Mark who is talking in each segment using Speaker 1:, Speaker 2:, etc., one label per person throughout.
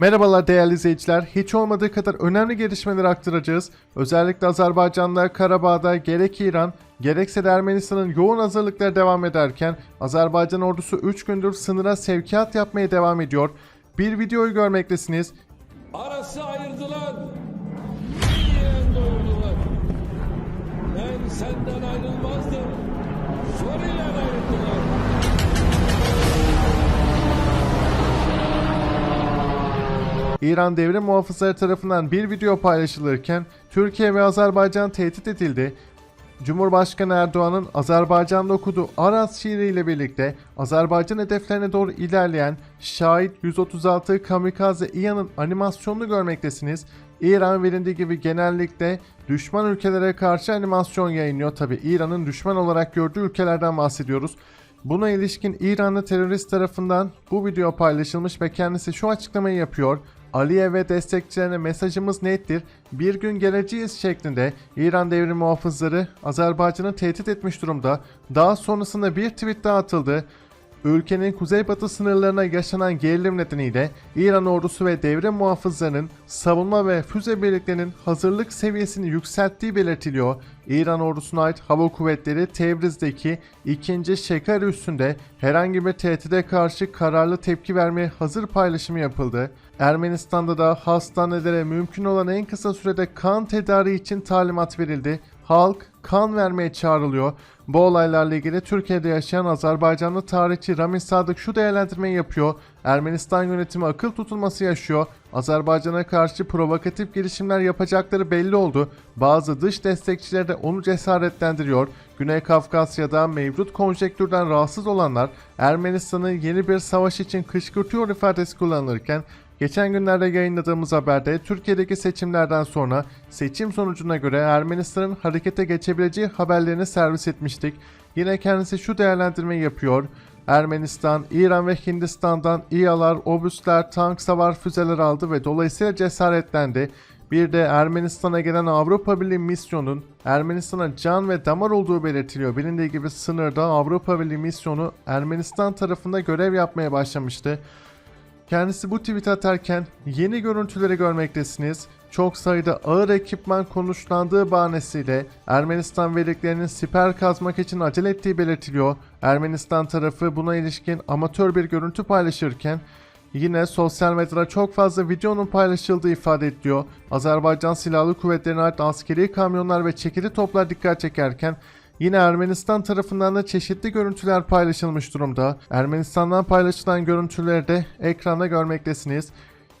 Speaker 1: Merhabalar değerli izleyiciler. Hiç olmadığı kadar önemli gelişmeleri aktaracağız. Özellikle Azerbaycan'da, Karabağ'da gerek İran gerekse de Ermenistan'ın yoğun hazırlıkları devam ederken Azerbaycan ordusu 3 gündür sınıra sevkiyat yapmaya devam ediyor. Bir videoyu görmektesiniz.
Speaker 2: Arası ayırdılar.
Speaker 1: İran devrim muhafızları tarafından bir video paylaşılırken Türkiye ve Azerbaycan tehdit edildi. Cumhurbaşkanı Erdoğan'ın Azerbaycan'da okuduğu Aras şiiriyle birlikte Azerbaycan hedeflerine doğru ilerleyen Şahit 136 Kamikaze İHA'nın animasyonunu görmektesiniz. İran verildiği gibi genellikle düşman ülkelere karşı animasyon yayınlıyor. Tabi İran'ın düşman olarak gördüğü ülkelerden bahsediyoruz. Buna ilişkin İranlı terörist tarafından bu video paylaşılmış ve kendisi şu açıklamayı yapıyor. Aliye ve destekçilerine mesajımız nettir. Bir gün geleceğiz şeklinde İran devrim muhafızları Azerbaycan'ı tehdit etmiş durumda. Daha sonrasında bir tweet daha atıldı. Ülkenin kuzeybatı sınırlarına yaşanan gerilim nedeniyle İran ordusu ve devrim muhafızlarının savunma ve füze birliklerinin hazırlık seviyesini yükselttiği belirtiliyor. İran ordusuna ait hava kuvvetleri Tebriz'deki 2. Şeker üssünde herhangi bir tehdide karşı kararlı tepki vermeye hazır paylaşımı yapıldı. Ermenistan'da da hastanelere mümkün olan en kısa sürede kan tedariği için talimat verildi. Halk kan vermeye çağrılıyor. Bu olaylarla ilgili Türkiye'de yaşayan Azerbaycanlı tarihçi Ramiz Sadık şu değerlendirmeyi yapıyor. Ermenistan yönetimi akıl tutulması yaşıyor. Azerbaycan'a karşı provokatif girişimler yapacakları belli oldu. Bazı dış destekçiler de onu cesaretlendiriyor. Güney Kafkasya'da mevcut konjektürden rahatsız olanlar Ermenistan'ı yeni bir savaş için kışkırtıyor ifadesi kullanılırken Geçen günlerde yayınladığımız haberde Türkiye'deki seçimlerden sonra seçim sonucuna göre Ermenistan'ın harekete geçebileceği haberlerini servis etmiştik. Yine kendisi şu değerlendirmeyi yapıyor. Ermenistan, İran ve Hindistan'dan İHA'lar, obüsler, tank savar füzeler aldı ve dolayısıyla cesaretlendi. Bir de Ermenistan'a gelen Avrupa Birliği misyonun Ermenistan'a can ve damar olduğu belirtiliyor. Bilindiği gibi sınırda Avrupa Birliği misyonu Ermenistan tarafında görev yapmaya başlamıştı. Kendisi bu tweet atarken yeni görüntüleri görmektesiniz. Çok sayıda ağır ekipman konuşlandığı bahanesiyle Ermenistan verdiklerinin siper kazmak için acele ettiği belirtiliyor. Ermenistan tarafı buna ilişkin amatör bir görüntü paylaşırken Yine sosyal medyada çok fazla videonun paylaşıldığı ifade ediliyor. Azerbaycan Silahlı Kuvvetleri'ne ait askeri kamyonlar ve çekili toplar dikkat çekerken Yine Ermenistan tarafından da çeşitli görüntüler paylaşılmış durumda. Ermenistan'dan paylaşılan görüntüleri de ekranda görmektesiniz.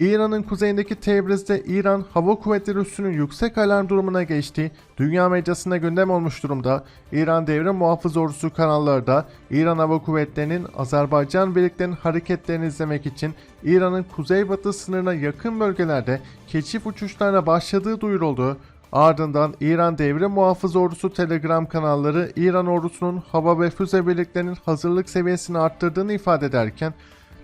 Speaker 1: İran'ın kuzeyindeki Tebriz'de İran Hava Kuvvetleri üssünün yüksek alarm durumuna geçtiği dünya medyasında gündem olmuş durumda. İran Devrim Muhafız Ordusu kanallarda İran Hava Kuvvetleri'nin Azerbaycan birliklerinin hareketlerini izlemek için İran'ın kuzeybatı sınırına yakın bölgelerde keşif uçuşlarına başladığı duyuruldu. Ardından İran Devrim Muhafız Ordusu Telegram kanalları İran ordusunun hava ve füze birliklerinin hazırlık seviyesini arttırdığını ifade ederken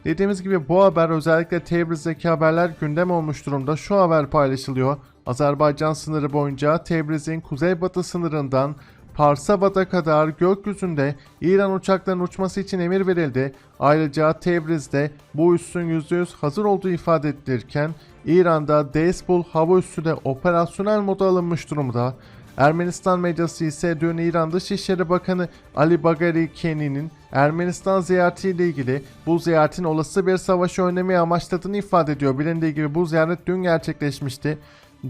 Speaker 1: Dediğimiz gibi bu haber özellikle Tebriz'deki haberler gündem olmuş durumda. Şu haber paylaşılıyor. Azerbaycan sınırı boyunca Tebriz'in kuzeybatı sınırından Parsabad'a kadar gökyüzünde İran uçaklarının uçması için emir verildi. Ayrıca Tebriz'de bu üssün %100 hazır olduğu ifade edilirken İran'da Deizbul hava üssü de operasyonel moda alınmış durumda. Ermenistan medyası ise dün İran Dışişleri Bakanı Ali Bagari Keni'nin Ermenistan ziyaretiyle ilgili bu ziyaretin olası bir savaşı önlemeyi amaçladığını ifade ediyor. Bilindiği gibi bu ziyaret dün gerçekleşmişti.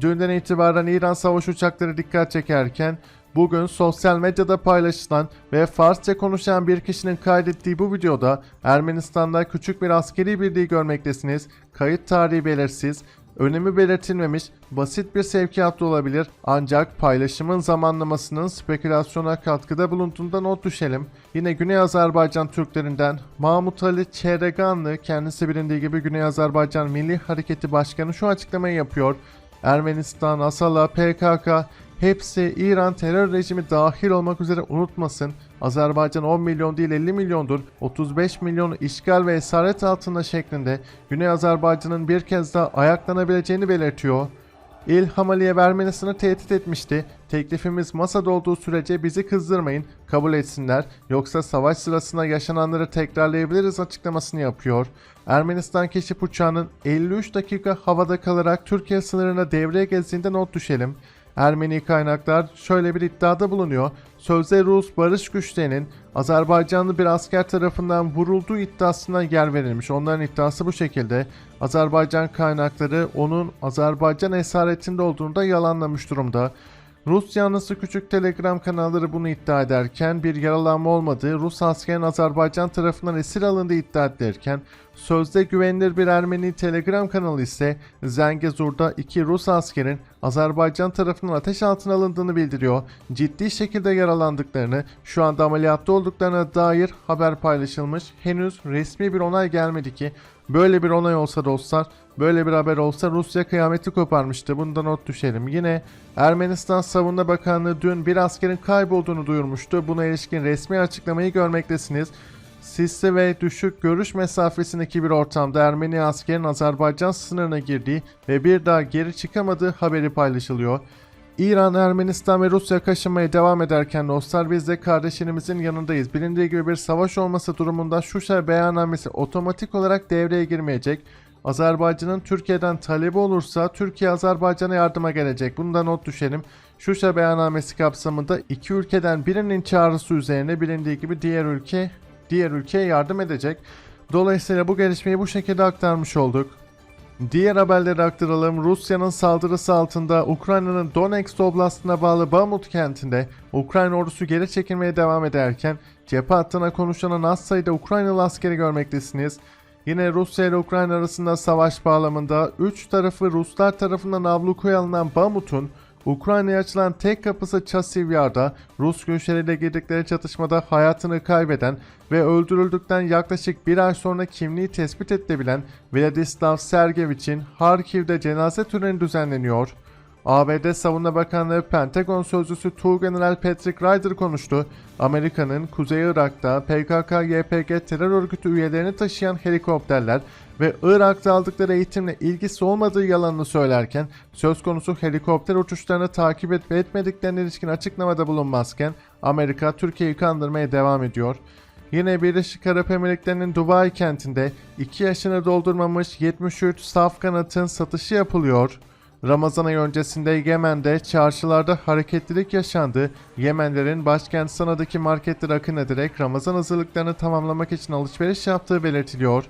Speaker 1: Dünden itibaren İran savaş uçakları dikkat çekerken Bugün sosyal medyada paylaşılan ve Farsça konuşan bir kişinin kaydettiği bu videoda Ermenistan'da küçük bir askeri birliği görmektesiniz. Kayıt tarihi belirsiz, önemi belirtilmemiş, basit bir sevkiyat da olabilir ancak paylaşımın zamanlamasının spekülasyona katkıda bulunduğunda not düşelim. Yine Güney Azerbaycan Türklerinden Mahmut Ali Çereganlı kendisi bilindiği gibi Güney Azerbaycan Milli Hareketi Başkanı şu açıklamayı yapıyor. Ermenistan, Asala, PKK hepsi İran terör rejimi dahil olmak üzere unutmasın. Azerbaycan 10 milyon değil 50 milyondur. 35 milyonu işgal ve esaret altında şeklinde Güney Azerbaycan'ın bir kez daha ayaklanabileceğini belirtiyor. İlham Aliyev Ermenistan'ı tehdit etmişti. Teklifimiz masada olduğu sürece bizi kızdırmayın, kabul etsinler. Yoksa savaş sırasında yaşananları tekrarlayabiliriz açıklamasını yapıyor. Ermenistan keşif uçağının 53 dakika havada kalarak Türkiye sınırına devreye gezdiğinde not düşelim. Ermeni kaynaklar şöyle bir iddiada bulunuyor. Sözde Rus barış güçlerinin Azerbaycanlı bir asker tarafından vurulduğu iddiasına yer verilmiş. Onların iddiası bu şekilde. Azerbaycan kaynakları onun Azerbaycan esaretinde olduğunu da yalanlamış durumda. Rus yanlısı küçük telegram kanalları bunu iddia ederken bir yaralanma olmadığı, Rus askerin Azerbaycan tarafından esir alındığı iddia edilirken sözde güvenilir bir Ermeni telegram kanalı ise Zengezur'da iki Rus askerin Azerbaycan tarafından ateş altına alındığını bildiriyor. Ciddi şekilde yaralandıklarını, şu anda ameliyatta olduklarına dair haber paylaşılmış. Henüz resmi bir onay gelmedi ki Böyle bir onay olsa dostlar, böyle bir haber olsa Rusya kıyameti koparmıştı. Bundan not düşelim. Yine Ermenistan Savunma Bakanlığı dün bir askerin kaybolduğunu duyurmuştu. Buna ilişkin resmi açıklamayı görmektesiniz. Sisli ve düşük görüş mesafesindeki bir ortamda Ermeni askerin Azerbaycan sınırına girdiği ve bir daha geri çıkamadığı haberi paylaşılıyor. İran, Ermenistan ve Rusya kaşınmaya devam ederken dostlar biz de kardeşlerimizin yanındayız. Bilindiği gibi bir savaş olması durumunda Şuşa beyannamesi otomatik olarak devreye girmeyecek. Azerbaycan'ın Türkiye'den talebi olursa Türkiye Azerbaycan'a yardıma gelecek. Bunu da not düşelim. Şuşa beyannamesi kapsamında iki ülkeden birinin çağrısı üzerine bilindiği gibi diğer ülke diğer ülkeye yardım edecek. Dolayısıyla bu gelişmeyi bu şekilde aktarmış olduk. Diğer haberleri aktaralım. Rusya'nın saldırısı altında Ukrayna'nın Donetsk oblastına bağlı Bamut kentinde Ukrayna ordusu geri çekilmeye devam ederken cephe hattına konuşan az sayıda Ukraynalı askeri görmektesiniz. Yine Rusya ile Ukrayna arasında savaş bağlamında 3 tarafı Ruslar tarafından avlukoya alınan Bamut'un Ukrayna'ya açılan tek kapısı Çasivyar'da Rus güçleriyle girdikleri çatışmada hayatını kaybeden ve öldürüldükten yaklaşık bir ay sonra kimliği tespit edilebilen Vladislav Sergevich'in Harkiv'de cenaze töreni düzenleniyor. ABD Savunma Bakanlığı Pentagon Sözcüsü Tuğgeneral Patrick Ryder konuştu. Amerika'nın Kuzey Irak'ta PKK-YPG terör örgütü üyelerini taşıyan helikopterler ve Irak'ta aldıkları eğitimle ilgisi olmadığı yalanını söylerken söz konusu helikopter uçuşlarını takip edip etmediklerine ilişkin açıklamada bulunmazken Amerika Türkiye'yi kandırmaya devam ediyor. Yine Birleşik Arap Emirlikleri'nin Dubai kentinde 2 yaşını doldurmamış 73 saf kanatın satışı yapılıyor. Ramazan ayı öncesinde Yemen'de çarşılarda hareketlilik yaşandı. Yemenlerin başkent Sana'daki marketlere akın ederek Ramazan hazırlıklarını tamamlamak için alışveriş yaptığı belirtiliyor.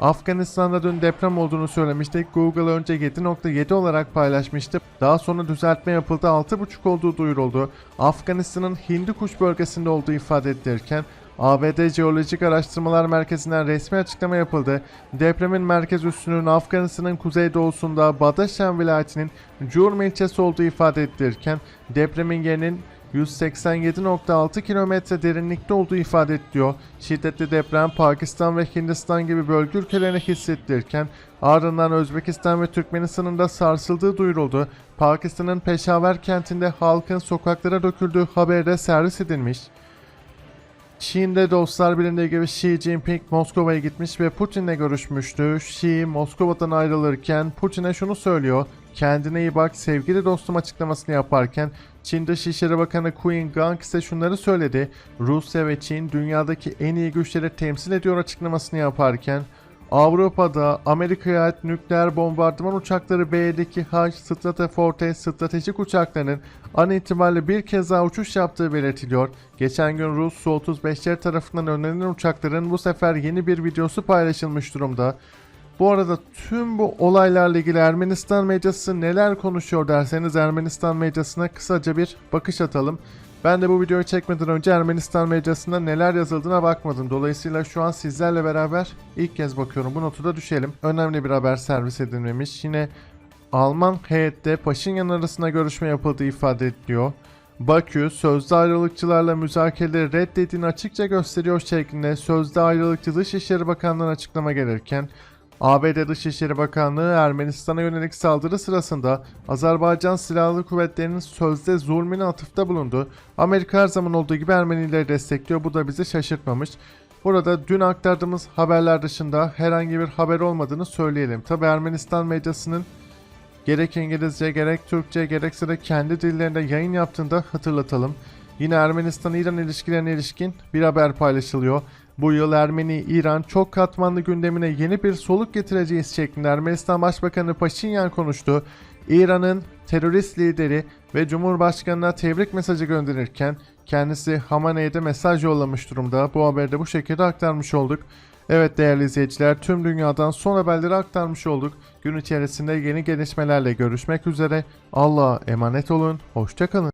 Speaker 1: Afganistan'da dün deprem olduğunu söylemiştik. Google önce 7.7 olarak paylaşmıştı. Daha sonra düzeltme yapıldı 6.5 olduğu duyuruldu. Afganistan'ın Hindukuş bölgesinde olduğu ifade edilirken ABD Jeolojik Araştırmalar Merkezi'nden resmi açıklama yapıldı. Depremin merkez üssünün Afganistan'ın kuzeydoğusunda Badaşan vilayetinin Curm ilçesi olduğu ifade edilirken depremin yerinin 187.6 kilometre derinlikte olduğu ifade ediliyor. Şiddetli deprem Pakistan ve Hindistan gibi bölge ülkelerine hissettirirken ardından Özbekistan ve Türkmenistan'ın da sarsıldığı duyuruldu. Pakistan'ın Peşaver kentinde halkın sokaklara döküldüğü haberi de servis edilmiş. Çin'de dostlar bilindiği gibi Xi Jinping Moskova'ya gitmiş ve Putin'le görüşmüştü. Xi Moskova'dan ayrılırken Putin'e şunu söylüyor. Kendine iyi bak sevgili dostum açıklamasını yaparken Çin Dışişleri Bakanı Qin Gang ise şunları söyledi. Rusya ve Çin dünyadaki en iyi güçleri temsil ediyor açıklamasını yaparken Avrupa'da Amerika'ya ait nükleer bombardıman uçakları B-52H Stratofortress stratejik uçaklarının an itibariyle bir kez daha uçuş yaptığı belirtiliyor. Geçen gün Rus Su-35'ler tarafından önerilen uçakların bu sefer yeni bir videosu paylaşılmış durumda. Bu arada tüm bu olaylarla ilgili Ermenistan medyası neler konuşuyor derseniz Ermenistan medyasına kısaca bir bakış atalım. Ben de bu videoyu çekmeden önce Ermenistan medyasında neler yazıldığına bakmadım. Dolayısıyla şu an sizlerle beraber ilk kez bakıyorum. Bu notu da düşelim. Önemli bir haber servis edilmemiş. Yine Alman heyette Paşinyan arasında görüşme yapıldığı ifade ediliyor. Bakü sözde ayrılıkçılarla müzakereleri reddettiğini açıkça gösteriyor şeklinde sözde ayrılıkçı Dışişleri Bakanlığı'na açıklama gelirken ABD Dışişleri Bakanlığı Ermenistan'a yönelik saldırı sırasında Azerbaycan Silahlı Kuvvetleri'nin sözde zulmüne atıfta bulundu. Amerika her zaman olduğu gibi Ermenileri destekliyor. Bu da bizi şaşırtmamış. Burada dün aktardığımız haberler dışında herhangi bir haber olmadığını söyleyelim. Tabi Ermenistan medyasının gerek İngilizce gerek Türkçe gerekse de kendi dillerinde yayın yaptığında hatırlatalım. Yine Ermenistan-İran ilişkilerine ilişkin bir haber paylaşılıyor. Bu yıl Ermeni-İran çok katmanlı gündemine yeni bir soluk getireceğiz şeklinde Ermenistan Başbakanı Paşinyan konuştu. İran'ın terörist lideri ve Cumhurbaşkanı'na tebrik mesajı gönderirken kendisi Hamaney'de mesaj yollamış durumda. Bu haberi de bu şekilde aktarmış olduk. Evet değerli izleyiciler tüm dünyadan son haberleri aktarmış olduk. Gün içerisinde yeni gelişmelerle görüşmek üzere. Allah'a emanet olun. Hoşçakalın.